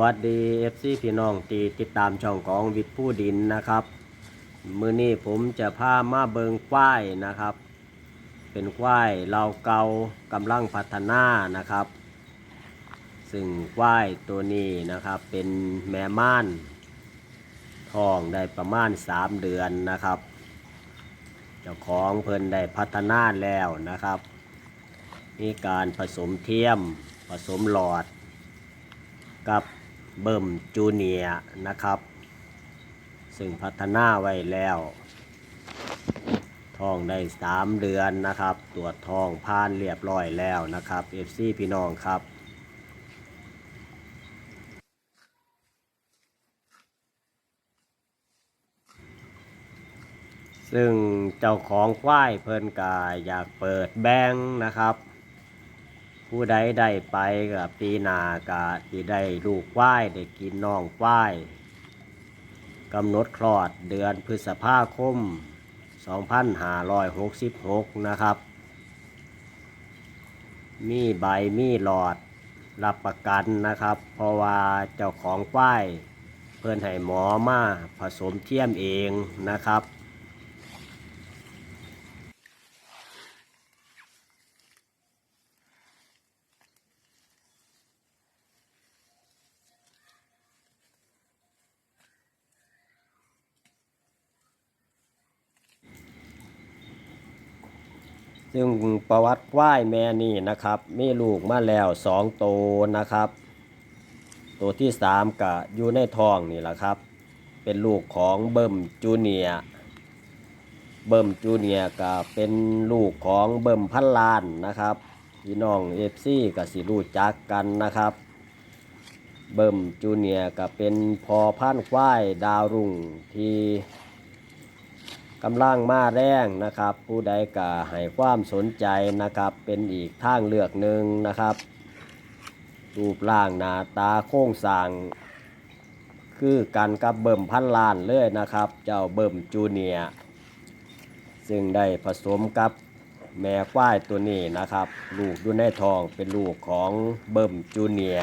วัสดี FC พี่น้องที่ติดตามช่องของวิทย์ผู้ดินนะครับ มือนี้ผมจะพามาเบิงควายนะครับ เป็นควายเราเกากำลังพัฒนานะครับ ซึ่งควายตัวนี้นะครับเป็นแม่ม่านทองได้ประมาณ 3 เดือนนะครับ เจ้าของเพิ่นได้พัฒนาแล้วนะครับ มีการผสมเทียมผสมหลอดกับ เบิ่มจูเนียนะครับ ซึ่งพัฒนาไว้แล้วทองได้สามเดือนนะครับ ตรวจทองผ่านเรียบร้อยแล้วนะครับ FC พี่น้องครับซึ่งเจ้าของควายเพิ่นกาอยากเปิดแบงค์นะครับ ผู้ใดได้ไปกับปีนากะทีได้ลูกควายได้กินน้องควายกำหนดคลอดเดือนพฤษภาคม 2566 นะครับ มีใบมีหลอดรับประกันนะครับ เพราะว่าเจ้าของควายเพื่อนให้หมอมาผสมเทียมเองนะครับ ซึ่งประวัติควายแม่นี่นะครับ มีลูกมาแล้วสองโตวนะครับ ตัวที่สามก็อยู่ในท้องนี่แหละครับ เป็นลูกของเบิ่มจูเนียเบิ่มจูเนียก็เป็นลูกของเบิ่มพันลานนะครับพี่น้องเอฟซีก็สิรู้จักกันนะครับ เบิ่มจูเนียก็เป็นพอพันควายดาวรุ่งที่ กำลังมาแรงนะครับ ผู้ใดก็ให้ความสนใจนะครับ เป็นอีกทางเลือกหนึ่งนะครับ รูปร่างหน้าตาโค้งสร้าง คือกันกับเบิ่มพันล้านเลยนะครับ เจ้าเบิ่มจูเนียซึ่งได้ผสมกับแม่ควายตัวนี้นะครับ ลูกอยู่ในทองเป็นลูกของเบิ่มจูเนีย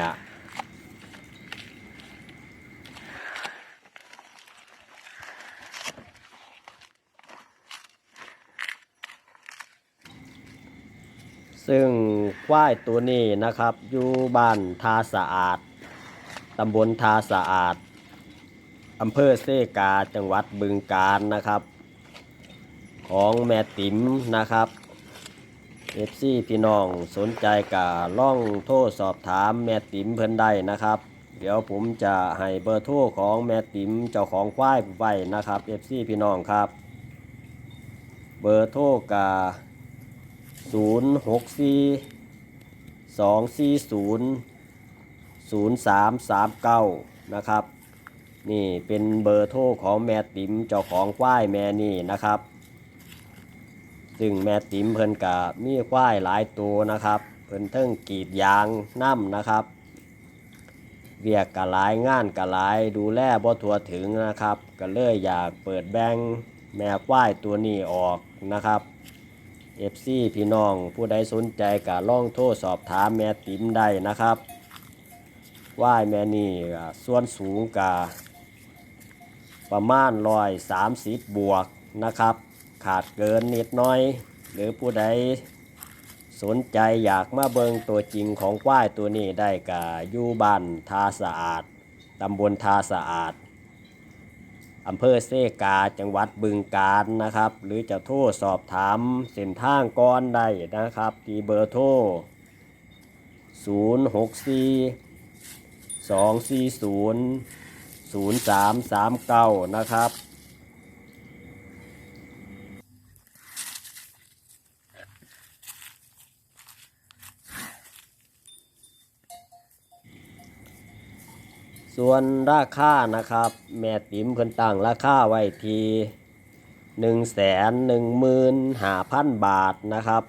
ซึ่งควายตัวนี้นะครับ อยู่บ้านทาสะอาด ตำบลทาสะอาด อำเภอเซกาจังหวัดบึงกาฬนะครับ ของแม่ติ๋มนะครับเอฟซีพี่น้องสนใจกะล่องโทรสอบถามแม่ติ๋มเพิ่นได้นะครับ เดี๋ยวผมจะให้เบอร์โทรของแม่ติ๋มเจ้าของควายไว้นะครับเอฟซีพี่น้องครับ เบอร์โทรกะ 0 6 4 2 4 0 0 3 3 9นะครับ นี่เป็นเบอร์โทรของแม่ติ๋มเจ้าของควายแม่นี่นะครับ ซึ่งแม่ติ๋มเพิ่นกะมีควายหลายตัวนะครับ เพิ่นเทิงกรีดยางน้ำนะครับเวียกกะหลายงานกะหลายดูแลบ่ทั่วถึงนะครับ ก็เลยอยากเปิดแบงค์แม่ควายตัวนี้ออกนะครับ FC พี่น้องผู้ใดสนใจกะล่องโทรสอบถามแม่ติ๋มได้นะครับว่ายแม่นี่ส่วนสูงกะประมาณร้อยสามสิบบวกนะครับ ขาดเกินนิดน้อย หรือผู้ใดสนใจอยากมาเบิงตัวจริงของควายตัวนี้ได้กะอยู่บ้านทาสะอาดตำบลทาสะอาด อำเภอเซกาจังหวัดบึงกาฬนะครับ หรือจะโทรสอบถามเส้นทางก่อนได้นะครับ ที่เบอร์โทร 064 240 0339 นะครับ ส่วนราคานะครับ แม่ติ๋มเพิ่นตั้งราคาไว้ที่หนึ่งแสนหนึ่งหมื่นห้าพันบาทนะครับ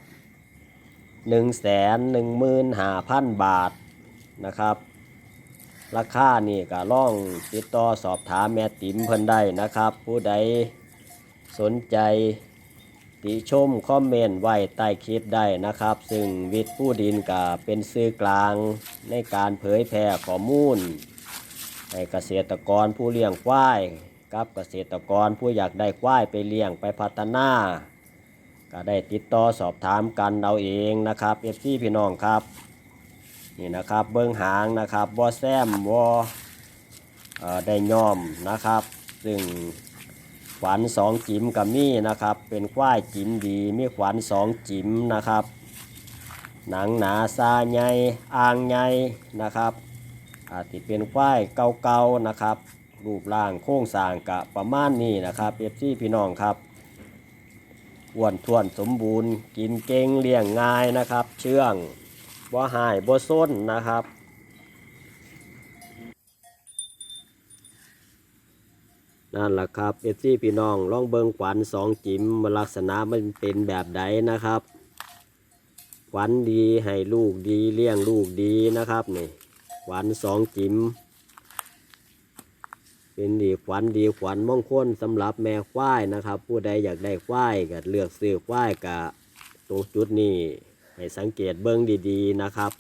หนึ่งแสนหนึ่งหมื่นห้าพันบาทนะครับ ราคานี่ก็ล่องติดต่อสอบถามแม่ติ๋มเพิ่นได้นะครับ ผู้ใดสนใจติชมคอมเมนต์ไว้ใต้คลิปได้นะครับ ซึ่งวิทย์ผู้ดินก็เป็นสื่อกลางในการเผยแพร่ข้อมูล ให้เกษตรกรผู้เลี้ยงควายกับเกษตรกรผู้อยากได้ควายไปเลี้ยงไปพัฒนาก็ได้ติดต่อสอบถามกันเอาเองนะครับเอฟซีพี่น้องครับนี่นะครับเบิ้องหางนะครับบอแซมบอเอ่อได้ย่อมนะครับ ซึ่งขวัญสองจิ๋มกับมี่นะครับ เป็นควายจิ๋มดีมีขวัญสองจิ๋มนะครับ หนังหนาซาใหญ่อ่างใหญ่นะครับ อาจจะเป็นควายเก่าๆนะครับ รูปร่างโค้งสร้างกะประมาณนี้นะครับเอฟซีพี่น้องครับอ้วนท้วนสมบูรณ์ กินเก่งเลี้ยงง่ายนะครับ เชื่องบ่หายบ่ส้นนะครับนั่นแหละครับเอฟซีพี่น้องลองเบิงขวัญสองจิ๋มลักษณะมันเป็นแบบใดนะครับขวัญดีให้ลูกดีเลี้ยงลูกดีนะครับนี่ ขวัญสองจิ๋มเป็นดีขวัญดีขวัญมงคลสำหรับแม่ควายนะครับ ผู้ใดอยากได้ควายก็เลือกซื้อควายกะตรงจุดนี้ให้สังเกตเบิ้งดีๆนะครับ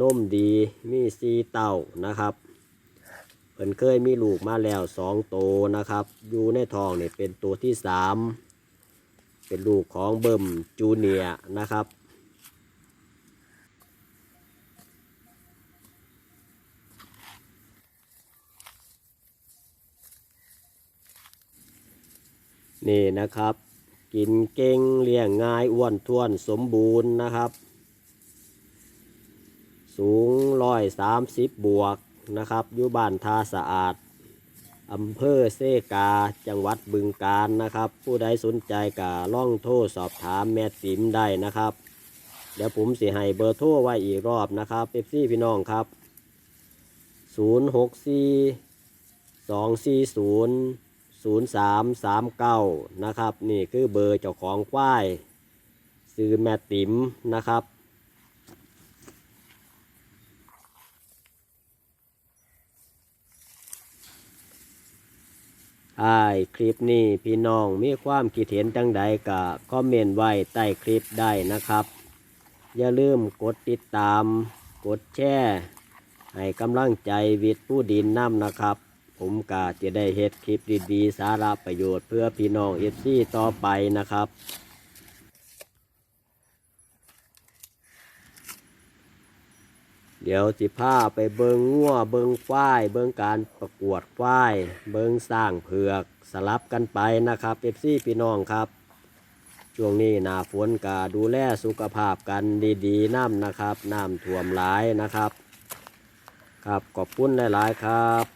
นมดีมีสีเต้านะครับเพิ่นเคยมีลูกมาแล้วสองโตวนะครับ อยู่ในทองเนี่เป็นตัวที่สามเป็นลูกของเบิ่มจูเนียนะครับ นี่นะครับ กินเก่งเลี้ยงง่ายอ้วนท้วนสมบูรณ์นะครับ สูงร้อยสามสิบบวกนะครับอยู่บ้านทาสะอาดอำเภอเซกาจังหวัดบึงกาฬนะครับ ผู้ใดสนใจก็ล่องโทรสอบถามแม่ติ๋มได้นะครับ เดี๋ยวผมสิให้เบอร์โทรไว้อีกรอบนะครับเอฟซีพี่น้องครับ 0 6 4 2 4 0 0 3 3 9 นะครับ นี่คือเบอร์เจ้าของควายซื้อแม่ติ๋มนะครับอ้ายคลิปนี้พี่น้องมีความคิดเห็นจังใดก็คอมเมนต์ไว้ใต้คลิปได้นะครับ อย่าลืมกดติดตาม กดแชร์ ให้กำลังใจวิทย์ผู้ดินน้ำนะครับ ผมก็จะได้เฮ็ดคลิปดีๆ สาระประโยชน์เพื่อพี่น้องเอฟซีต่อไปนะครับเดี๋ยวสิพาไปเบิงงัวเบิงควาย เบิงการประกวดควาย เบิงสร้างเผือกสลับกันไปนะครับเอฟซีพี่น้องครับ ช่วงนี้หนาฝนก็ดูแลสุขภาพกันดีๆน้ำนะครับน้ำท่วมหลายนะครับ ครับขอบคุณหลายๆครับ